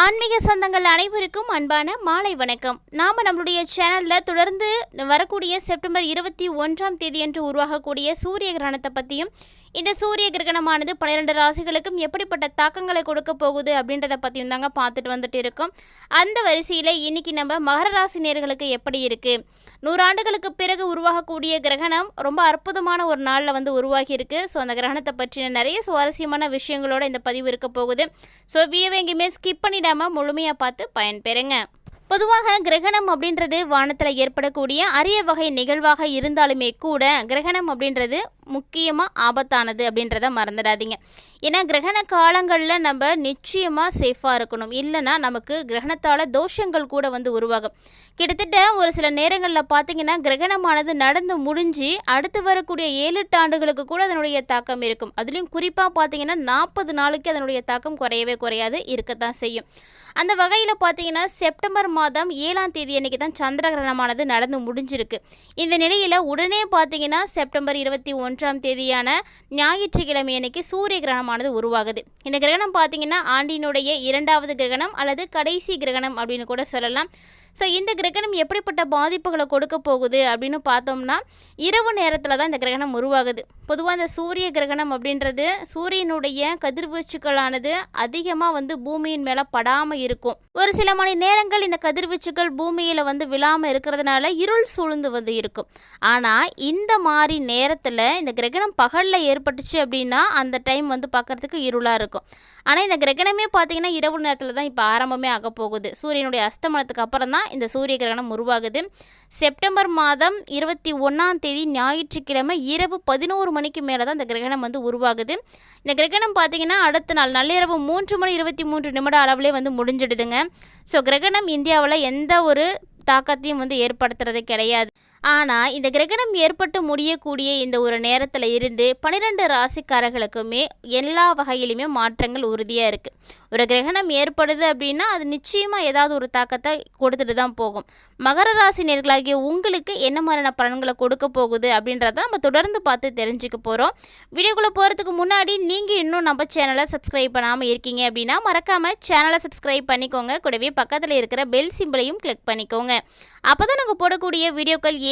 ஆன்மீக சொந்தங்கள் அனைவருக்கும் அன்பான மாலை வணக்கம். நாம் நம்மளுடைய சேனலில் தொடர்ந்து வரக்கூடிய செப்டம்பர் இருபத்தி ஒன்றாம் தேதியன்று உருவாகக்கூடிய சூரிய கிரகணத்தை பற்றியும் இந்த சூரிய கிரகணமானது பன்னிரெண்டு ராசிகளுக்கும் எப்படிப்பட்ட தாக்கங்களை கொடுக்க போகுது அப்படின்றத பற்றியும் தாங்க பார்த்துட்டு வந்துட்டு இருக்கோம். அந்த வரிசையில் இன்னைக்கு நம்ம மகர ராசி நேர்களுக்கு எப்படி இருக்குது நூறாண்டுகளுக்கு பிறகு உருவாகக்கூடிய கிரகணம் ரொம்ப அற்புதமான ஒரு நாளில் வந்து உருவாகி இருக்கு. ஸோ அந்த கிரகணத்தை பற்றின நிறைய சுவாரஸ்யமான விஷயங்களோட இந்த பதிவு இருக்க போகுது. ஸோ வீடியோவை எங்கேயுமே ஸ்கிப் பண்ணிடாமல் முழுமையாக பார்த்து பயன்பெறுங்க. பொதுவாக கிரகணம் அப்படின்றது வானத்தில் ஏற்படக்கூடிய அரிய வகை நிகழ்வாக இருந்தாலுமே கூட கிரகணம் அப்படின்றது முக்கியமாக ஆபத்தானது அப்படின்றத மறந்துடாதீங்க. ஏன்னா கிரகண காலங்களில் நம்ம நிச்சயமாக சேஃபாக இருக்கணும். இல்லைன்னா நமக்கு கிரகணத்தால் தோஷங்கள் கூட வந்து உருவாகும். கிட்டத்தட்ட ஒரு சில நேரங்களில் பார்த்தீங்கன்னா கிரகணமானது நடந்து முடிஞ்சு அடுத்து வரக்கூடிய ஏழு எட்டு ஆண்டுகளுக்கு கூட அதனுடைய தாக்கம் இருக்கும். அதுலேயும் குறிப்பாக பார்த்தீங்கன்னா நாற்பது நாளுக்கு அதனுடைய தாக்கம் குறையவே குறையாது இருக்கத்தான் செய்யும். அந்த வகையில் பார்த்தீங்கன்னா செப்டம்பர் மாதம் ஏழாம் தேதி அன்னைக்கு தான் சந்திர கிரகணமானது நடந்து முடிஞ்சிருக்கு. இந்த நிலையில் உடனே பார்த்தீங்கன்னா செப்டம்பர் இருபத்தி ஒன்று மூன்றாம் தேதியான ஞாயிற்றுக்கிழமை அன்னைக்கு சூரிய கிரகணமானது உருவாகுது. இந்த கிரகணம் பார்த்தீங்கன்னா ஆண்டினுடைய இரண்டாவது கிரகணம் அல்லது கடைசி கிரகணம் அப்படின்னு கூட சொல்லலாம். ஸோ இந்த கிரகணம் எப்படிப்பட்ட பாதிப்புகளை கொடுக்க போகுது அப்படின்னு பார்த்தோம்னா இரவு நேரத்தில் தான் இந்த கிரகணம் உருவாகுது. பொதுவாக இந்த சூரிய கிரகணம் அப்படின்றது சூரியனுடைய கதிர்வீச்சுக்களானது அதிகமாக வந்து பூமியின் மேலே படாமல் இருக்கும். ஒரு சில மணி நேரங்கள் இந்த கதிர்வீச்சுகள் பூமியில் வந்து விழாமல் இருக்கிறதுனால இருள் சூழ்ந்து வந்து இருக்கும். ஆனால் இந்த மாதிரி நேரத்தில் இந்த கிரகணம் பகலில் ஏற்பட்டுச்சு அப்படின்னா அந்த டைம் வந்து பார்க்குறதுக்கு இருளாக இருக்கும். ஆனால் இந்த கிரகணமே பார்த்தீங்கன்னா இரவு நேரத்தில் தான் இப்போ ஆரம்பமே ஆக போகுது. சூரியனுடைய அஸ்தமனத்துக்கு அப்புறம் தான் இந்த சூரிய கிரகணம் உருவாகுது. செப்டம்பர் மாதம் இருபத்தி ஒன்றாம் தேதி ஞாயிற்றுக்கிழமை இரவு பதினோரு மணிக்கு மேலே தான் இந்த கிரகணம் வந்து உருவாகுது. இந்த கிரகணம் பார்த்தீங்கன்னா அடுத்த நாள் நள்ளிரவு மூன்று மணி இருபத்தி மூன்று நிமிட அளவுலேயே வந்து முடிஞ்சிடுதுங்க. ஸோ கிரகணம் இந்தியாவில் எந்த ஒரு தாக்கத்தையும் வந்து ஏற்படுத்துறது கிடையாது. ஆனால் இந்த கிரகணம் ஏற்பட்டு முடியக்கூடிய இந்த ஒரு நேரத்தில் இருந்து பன்னிரெண்டு ராசிக்காரர்களுக்குமே எல்லா வகையிலுமே மாற்றங்கள் உறுதியாக இருக்குது ஒரு கிரகணம் ஏற்படுது அப்படின்னா அது நிச்சயமாக ஏதாவது ஒரு தாக்கத்தை கொடுத்துட்டு தான் போகும். மகர ராசி நேர்களாகிய உங்களுக்கு என்ன மாதிரியான பலன்களை கொடுக்க போகுது அப்படின்றத நம்ம தொடர்ந்து பார்த்து தெரிஞ்சுக்க போகிறோம் வீடியோக்குள்ளே போகிறதுக்கு முன்னாடி நீங்கள் இன்னும் நம்ம சேனலை சப்ஸ்கிரைப் பண்ணாமல் இருக்கீங்க அப்படின்னா மறக்காமல் சேனலை சப்ஸ்கிரைப் பண்ணிக்கோங்க. கூடவே பக்கத்தில் இருக்கிற பெல் சிம்பிளையும் கிளிக் பண்ணிக்கோங்க. அப்போ தான் நாங்கள் போடக்கூடிய வீடியோக்கள்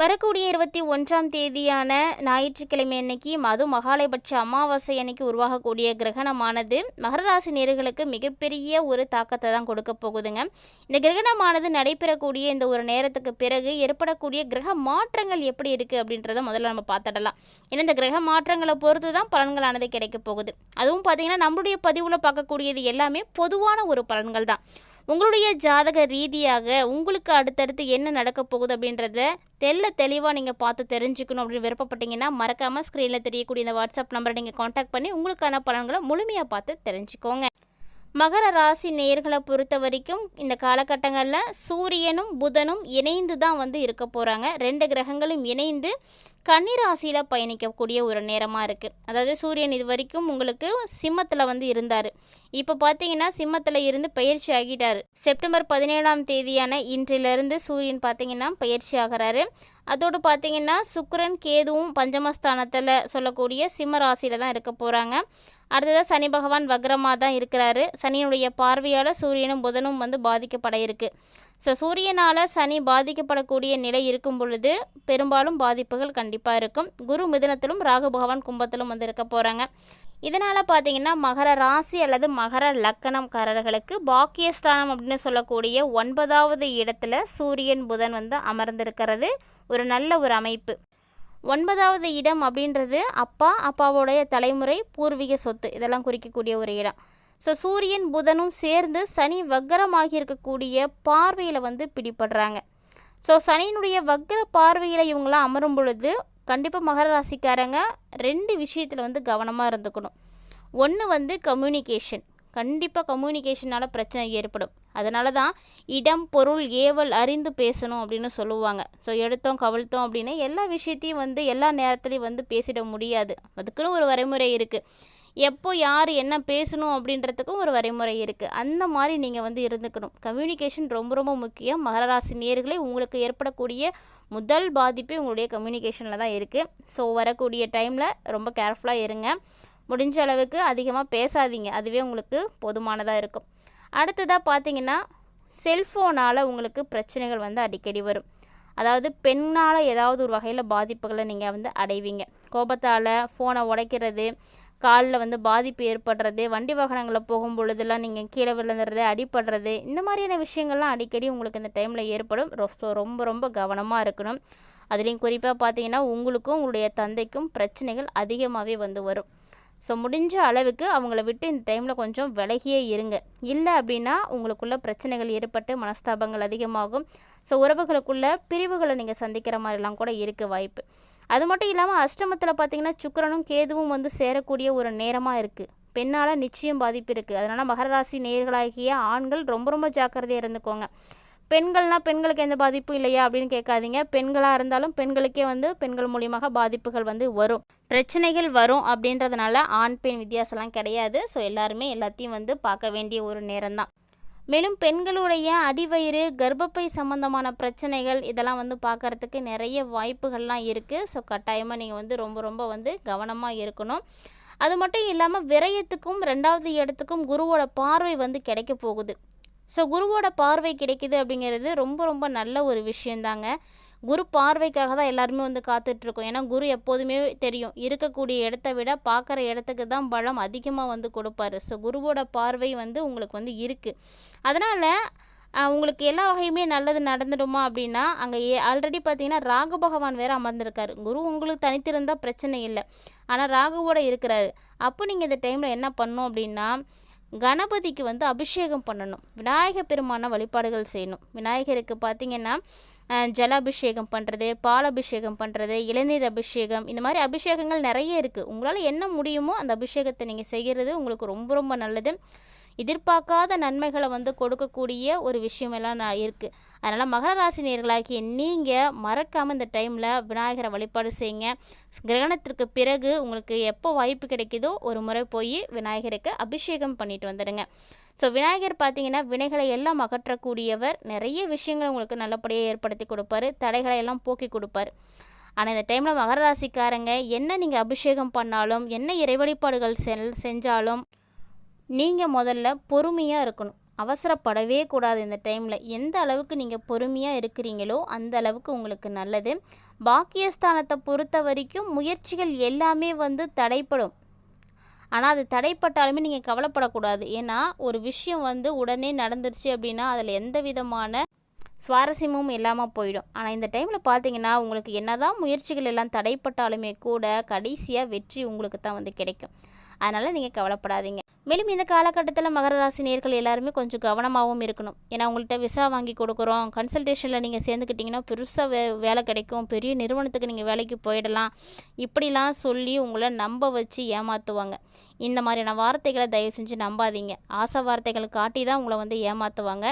வரக்கூடிய இருபத்தி ஒன்றாம் தேதியான ஞாயிற்றுக்கிழமை அன்னைக்கு மது மகாலயபட்ச அமாவாசை அன்னைக்கு உருவாகக்கூடிய கிரகணமானது மகர ராசி நேர்களுக்கு மிகப்பெரிய ஒரு தாக்கத்தை தான் கொடுக்க போகுதுங்க. இந்த கிரகணமானது நடைபெறக்கூடிய இந்த ஒரு நேரத்துக்கு பிறகு ஏற்படக்கூடிய கிரக மாற்றங்கள் எப்படி இருக்குது அப்படின்றத முதல்ல நம்ம பார்த்துடலாம். ஏன்னா இந்த கிரக மாற்றங்களை பொறுத்து தான் பலன்களானது கிடைக்க போகுது. அதுவும் பார்த்திங்கன்னா நம்மளுடைய பதிவில் பார்க்கக்கூடியது எல்லாமே பொதுவான ஒரு பலன்கள் தான் உங்களுடைய ஜாதக ரீதியாக உங்களுக்கு அடுத்தடுத்து என்ன நடக்க போகுது அப்படின்றத தெல்ல தெளிவாக நீங்கள் பார்த்து தெரிஞ்சுக்கணும் அப்படின்னு விருப்பப்பட்டீங்கன்னா மறக்காமல் ஸ்க்ரீனில் தெரியக்கூடிய இந்த வாட்ஸ்அப் நம்பரை நீங்கள் காண்டாக்ட் பண்ணி உங்களுக்கான பலன்களை முழுமையாக பார்த்து தெரிஞ்சுக்கோங்க. மகர ராசி நேர்களை பொறுத்த வரைக்கும் இந்த காலகட்டங்களில் சூரியனும் புதனும் இணைந்து தான் வந்து இருக்க போகிறாங்க ரெண்டு கிரகங்களும் இணைந்து கன்னிராசியில் பயணிக்கக்கூடிய ஒரு நேரமாக இருக்குது அதாவது சூரியன் இது வரைக்கும் உங்களுக்கு சிம்மத்தில் வந்து இருந்தார். இப்போ பார்த்தீங்கன்னா சிம்மத்தில் இருந்து பயிற்சி ஆகிட்டார். செப்டம்பர் பதினேழாம் தேதியான இன்றிலிருந்து சூரியன் பார்த்தீங்கன்னா பயிற்சி ஆகிறாரு. அதோடு பார்த்தீங்கன்னா சுக்கரன் கேதுவும் பஞ்சமஸ்தானத்தில் சொல்லக்கூடிய சிம்ம ராசியில் தான் இருக்க போகிறாங்க அடுத்ததாக சனி பகவான் வக்ரமாக தான் இருக்கிறாரு. சனியினுடைய பார்வையால் சூரியனும் புதனும் வந்து பாதிக்கப்பட இருக்குது ஸோ சூரியனால் சனி பாதிக்கப்படக்கூடிய நிலை இருக்கும் பொழுது பெரும்பாலும் பாதிப்புகள் கண்டிப்பாக இருக்கும். குரு மிதனத்திலும் ராகு பகவான் கும்பத்திலும் வந்து இருக்க போகிறாங்க இதனால் பார்த்தீங்கன்னா மகர ராசி அல்லது மகர லக்கணம்காரர்களுக்கு பாக்கியஸ்தானம் அப்படின்னு சொல்லக்கூடிய ஒன்பதாவது இடத்துல சூரியன் புதன் வந்து அமர்ந்திருக்கிறது. ஒரு நல்ல ஒரு அமைப்பு. ஒன்பதாவது இடம் அப்படின்றது அப்பா அப்பாவுடைய தலைமுறை பூர்வீக சொத்து. இதெல்லாம் குறிக்கக்கூடிய ஒரு இடம். ஸோ சூரியன் புதனும் சேர்ந்து சனி வக்கரமாக இருக்கக்கூடிய பார்வையில் வந்து பிடிபடுறாங்க. ஸோ சனியினுடைய வக்கர பார்வையில் இவங்களாம் அமரும் பொழுது கண்டிப்பாக மகர ராசிக்காரங்க ரெண்டு விஷயத்தில் வந்து கவனமாக இருந்துக்கணும். ஒன்று வந்து கம்யூனிகேஷன் கண்டிப்பாக கம்யூனிகேஷனால் பிரச்சனை ஏற்படும். அதனால தான் இடம் பொருள் ஏவல் அறிந்து பேசணும் அப்படின்னு சொல்லுவாங்க. ஸோ எடுத்தோம் கவிழ்த்தோம் அப்படின்னு எல்லா விஷயத்தையும் வந்து எல்லா நேரத்துலையும் வந்து பேசிட முடியாது. அதுக்குன்னு ஒரு வரைமுறை இருக்குது எப்போ யார் என்ன பேசணும் அப்படின்றதுக்கும் ஒரு வரைமுறை இருக்குது அந்த மாதிரி நீங்கள் வந்து இருந்துக்கணும். கம்யூனிகேஷன் ரொம்ப ரொம்ப முக்கியம். மகராசி நேர்களை நேர்களே உங்களுக்கு ஏற்படக்கூடிய முதல் பாதிப்பே உங்களுடைய கம்யூனிகேஷனில் தான் இருக்குது ஸோ வரக்கூடிய டைமில் ரொம்ப கேர்ஃபுல்லாக இருங்க. முடிஞ்ச அளவுக்கு அதிகமாக பேசாதீங்க. அதுவே உங்களுக்கு போதுமானதாக இருக்கும். அடுத்ததாக பார்த்தீங்கன்னா செல்ஃபோனால் உங்களுக்கு பிரச்சனைகள் வந்து அடிக்கடி வரும். அதாவது பெண்ணால் ஏதாவது ஒரு வகையில் பாதிப்புகளை நீங்கள் வந்து அடைவீங்க. கோபத்தால் ஃபோனை உடைக்கிறது காலில் வந்து பாதிப்பு ஏற்படுறது வண்டி வாகனங்களில் போகும் பொழுதெல்லாம் நீங்கள் கீழே விழுந்துறது அடிப்படுறது இந்த மாதிரியான விஷயங்கள்லாம் அடிக்கடி உங்களுக்கு இந்த டைமில் ஏற்படும். ரொ- ரொம்ப ரொம்ப கவனமாக இருக்கணும். அதுலேயும் குறிப்பாக பார்த்தீங்கன்னா உங்களுக்கும் உங்களுடைய தந்தைக்கும் பிரச்சனைகள் அதிகமாகவே வந்து வரும். ஸோ முடிஞ்ச அளவுக்கு அவங்கள விட்டு இந்த டைமில் கொஞ்சம் விலகியே இருங்க. இல்லை அப்படின்னா உங்களுக்குள்ள பிரச்சனைகள் ஏற்பட்டு மனஸ்தாபங்கள் அதிகமாகும். ஸோ உறவுகளுக்குள்ள பிரிவுகளை நீங்கள் சந்திக்கிற மாதிரிலாம் கூட இருக்க வாய்ப்பு. அது மட்டும் இல்லாமல் அஷ்டமத்தில் பார்த்தீங்கன்னா சுக்கரனும் கேதுவும் வந்து சேரக்கூடிய ஒரு நேரமாக இருக்குது பெண்ணால் நிச்சயம் பாதிப்பு இருக்குது அதனால் மகர ராசி நேர்களாகிய ஆண்கள் ரொம்ப ரொம்ப ஜாக்கிரதையாக இருந்துக்கோங்க. பெண்கள்னா பெண்களுக்கு எந்த பாதிப்பும் இல்லையா அப்படின்னு கேட்காதீங்க. பெண்களாக இருந்தாலும் பெண்களுக்கே வந்து பெண்கள் மூலியமாக பாதிப்புகள் வந்து வரும். பிரச்சனைகள் வரும் அப்படின்றதுனால ஆண் பெண் வித்தியாசம்லாம் கிடையாது. ஸோ எல்லாருமே எல்லாத்தையும் வந்து பார்க்க வேண்டிய ஒரு நேரம்தான். மேலும் பெண்களுடைய அடிவயிறு கர்ப்பப்பை சம்பந்தமான பிரச்சனைகள் இதெல்லாம் வந்து பார்க்கறதுக்கு நிறைய வாய்ப்புகள்லாம் இருக்குது ஸோ கட்டாயமாக நீங்கள் வந்து ரொம்ப ரொம்ப வந்து கவனமாக இருக்கணும். அது மட்டும் இல்லாமல் விரயத்துக்கும் ரெண்டாவது இடத்துக்கும் குருவோட பார்வை வந்து கிடைக்க போகுது. ஸோ குருவோட பார்வை கிடைக்குது அப்படிங்கிறது ரொம்ப ரொம்ப நல்ல ஒரு விஷயந்தாங்க. குரு பார்வைக்காக தான் எல்லாருமே வந்து காத்துட்ருக்கோம். ஏன்னா குரு எப்போதுமே தெரியும். இருக்கக்கூடிய இடத்த விட பார்க்குற இடத்துக்கு தான் பலம் அதிகமாக வந்து கொடுப்பாரு. ஸோ குருவோட பார்வை வந்து உங்களுக்கு வந்து இருக்குது அதனால் உங்களுக்கு எல்லா வகையுமே நல்லது நடந்துடுமா அப்படின்னா அங்கே ஏ ஆல்ரெடி பார்த்தீங்கன்னா ராகு பகவான் வேறு அமர்ந்திருக்காரு. குரு உங்களுக்கு தனித்திருந்தால் பிரச்சனை இல்லை. ஆனால் ராகுவோட இருக்கிறாரு. அப்போ நீங்கள் இந்த டைமில் என்ன பண்ணோம் அப்படின்னா கணபதிக்கு வந்து அபிஷேகம் பண்ணணும். விநாயகர் பெருமான வழிபாடுகள் செய்யணும். விநாயகருக்கு பார்த்தீங்கன்னா ஜலாபிஷேகம் பண்ணுறது பாலபிஷேகம் பண்ணுறது இளநீர் அபிஷேகம் இந்த மாதிரி அபிஷேகங்கள் நிறைய இருக்குது உங்களால் என்ன முடியுமோ அந்த அபிஷேகத்தை நீங்கள் செய்கிறது உங்களுக்கு ரொம்ப ரொம்ப நல்லது. எதிர்பார்க்காத நன்மைகளை வந்து கொடுக்கக்கூடிய ஒரு விஷயமெல்லாம் நான் இருக்குது அதனால் மகர ராசி நேர்களாகிய நீங்கள் மறக்காமல் இந்த டைமில் விநாயகரை வழிபாடு செய்யுங்க. கிரகணத்திற்கு பிறகு உங்களுக்கு எப்போ வாய்ப்பு கிடைக்குதோ ஒரு முறை போய் விநாயகருக்கு அபிஷேகம் பண்ணிட்டு வந்துடுங்க. ஸோ விநாயகர் பார்த்தீங்கன்னா வினைகளை எல்லாம் அகற்றக்கூடியவர். நிறைய விஷயங்களை உங்களுக்கு நல்லபடியாக ஏற்படுத்தி கொடுப்பாரு. தடைகளை எல்லாம் போக்கி கொடுப்பாரு. ஆனால் இந்த டைமில் மகர ராசிக்காரங்க என்ன நீங்கள் அபிஷேகம் பண்ணாலும் என்ன இறை வழிபாடுகள் செல் செஞ்சாலும் நீங்கள் முதல்ல பொறுமையாக இருக்கணும். அவசரப்படவே கூடாது இந்த டைமில். எந்த அளவுக்கு நீங்கள் பொறுமையாக இருக்கிறீங்களோ அந்த அளவுக்கு உங்களுக்கு நல்லது. பாக்கியஸ்தானத்தை பொறுத்த வரைக்கும் முயற்சிகள் எல்லாமே வந்து தடைப்படும். ஆனால் அது தடைப்பட்டாலுமே நீங்கள் கவலைப்படக்கூடாது. ஏன்னா ஒரு விஷயம் வந்து உடனே நடந்துருச்சு அப்படின்னா அதில் எந்த விதமான சுவாரஸ்யமும் இல்லாமல் போயிடும். ஆனால் இந்த டைமில் பார்த்தீங்கன்னா உங்களுக்கு என்னதான் முயற்சிகள் எல்லாம் தடைப்பட்டாலுமே கூட கடைசியாக வெற்றி உங்களுக்கு தான் வந்து கிடைக்கும். அதனால் நீங்கள் கவலைப்படாதீங்க. மேலும் இந்த காலகட்டத்தில் மகர ராசி நேர்கள் எல்லாருமே கொஞ்சம் கவனமாகவும் இருக்கணும். ஏன்னா உங்கள்கிட்ட விசா வாங்கி கொடுக்குறோம். கன்சல்டேஷனில் நீங்கள் சேர்ந்துக்கிட்டிங்கன்னா பெருசாக வே வேலை கிடைக்கும். பெரிய நிறுவனத்துக்கு நீங்கள் வேலைக்கு போயிடலாம். இப்படிலாம் சொல்லி உங்களை நம்ப வச்சு ஏமாற்றுவாங்க இந்த மாதிரியான வார்த்தைகளை தயவு செஞ்சு நம்பாதீங்க. ஆசை வார்த்தைகள் காட்டி தான் உங்களை வந்து ஏமாற்றுவாங்க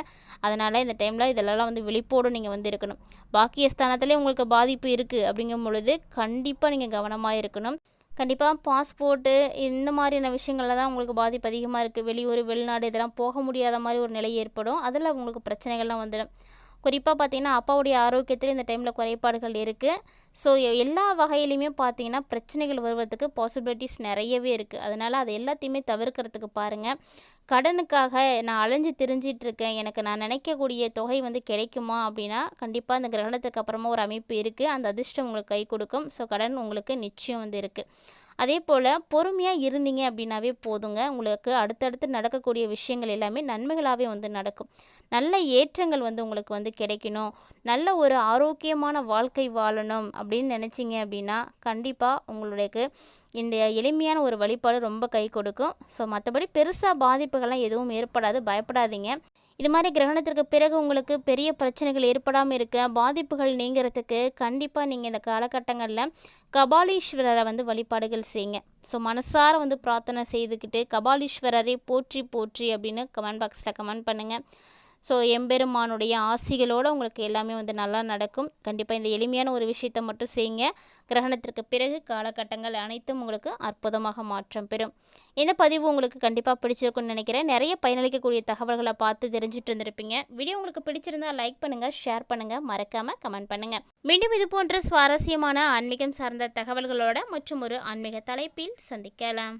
அதனால் இந்த டைமில் இதெல்லாம் வந்து விழிப்போடு நீங்கள் வந்து இருக்கணும். பாக்கியஸ்தானத்திலே உங்களுக்கு பாதிப்பு இருக்குது அப்படிங்கும் பொழுது கண்டிப்பாக நீங்கள் கவனமாக இருக்கணும். கண்டிப்பாக பாஸ்போர்ட்டு இந்த மாதிரியான விஷயங்களில் தான் உங்களுக்கு பாதிப்பு அதிகமாக இருக்குது வெளியூர் வெளிநாடு இதெல்லாம் போக முடியாத மாதிரி ஒரு நிலை ஏற்படும். அதில் உங்களுக்கு பிரச்சனைகள்லாம் வந்துடும். குறிப்பாக பார்த்தீங்கன்னா அப்பாவுடைய ஆரோக்கியத்தில் இந்த டைமில் குறைபாடுகள் இருக்குது ஸோ எல்லா வகையிலையுமே பார்த்தீங்கன்னா பிரச்சனைகள் வருவதுக்கு பாசிபிலிட்டிஸ் நிறையவே இருக்குது அதனால் அது எல்லாத்தையுமே தவிர்க்கிறதுக்கு பாருங்கள் கடனுக்காக நான் அலைஞ்சு தெரிஞ்சிட்ருக்கேன் எனக்கு நான் நினைக்கக்கூடிய தொகை வந்து கிடைக்குமா அப்படின்னா கண்டிப்பாக அந்த கிரகணத்துக்கு அப்புறமா ஒரு அமைப்பு இருக்குது அந்த அதிர்ஷ்டம் உங்களுக்கு கை கொடுக்கும். ஸோ கடன் உங்களுக்கு நிச்சயம் வந்து இருக்குது அதே போல் பொறுமையாக இருந்தீங்க அப்படின்னாவே போதுங்க. உங்களுக்கு அடுத்தடுத்து நடக்கக்கூடிய விஷயங்கள் எல்லாமே நன்மைகளாகவே வந்து நடக்கும். நல்ல ஏற்றங்கள் வந்து உங்களுக்கு வந்து கிடைக்கணும். நல்ல ஒரு ஆரோக்கியமான வாழ்க்கை வாழணும் அப்படின்னு நினச்சிங்க அப்படின்னா கண்டிப்பாக உங்களுக்கு இந்த எளிமையான ஒரு வழிபாடு ரொம்ப கை கொடுக்கும். ஸோ மற்றபடி பெருசாக பாதிப்புகள்லாம் எதுவும் ஏற்படாது. பயப்படாதீங்க. இது மாதிரி கிரகணத்திற்கு பிறகு உங்களுக்கு பெரிய பிரச்சனைகள் ஏற்படாமல் இருக்க. பாதிப்புகள் நீங்கிறதுக்கு கண்டிப்பாக நீங்கள் இந்த காலகட்டங்களில் கபாலீஸ்வரரை வந்து வழிபாடுகள் செய்யுங்க. ஸோ மனசார வந்து பிரார்த்தனை செய்துக்கிட்டு கபாலீஸ்வரரை போற்றி போற்றி அப்படின்னு கமெண்ட் பாக்ஸில் கமெண்ட் பண்ணுங்கள் ஸோ எம்பெருமானுடைய ஆசிகளோடு உங்களுக்கு எல்லாமே வந்து நல்லா நடக்கும். கண்டிப்பாக இந்த எளிமையான ஒரு விஷயத்தை மட்டும் செய்யுங்க. கிரகணத்திற்கு பிறகு காலகட்டங்கள் அனைத்தும் உங்களுக்கு அற்புதமாக மாற்றம் பெறும். இந்த பதிவு உங்களுக்கு கண்டிப்பாக பிடிச்சிருக்கும்னு நினைக்கிறேன். நிறைய பயனளிக்கக்கூடிய தகவல்களை பார்த்து தெரிஞ்சுட்டு இருந்திருப்பீங்க வீடியோ உங்களுக்கு பிடிச்சிருந்தா லைக் பண்ணுங்கள் ஷேர் பண்ணுங்கள் மறக்காமல் கமெண்ட் பண்ணுங்கள் மீண்டும் இது போன்ற சுவாரஸ்யமான ஆன்மீகம் சார்ந்த தகவல்களோட மற்றும் ஒரு ஆன்மீக தலைப்பில் சந்திக்கலாம்.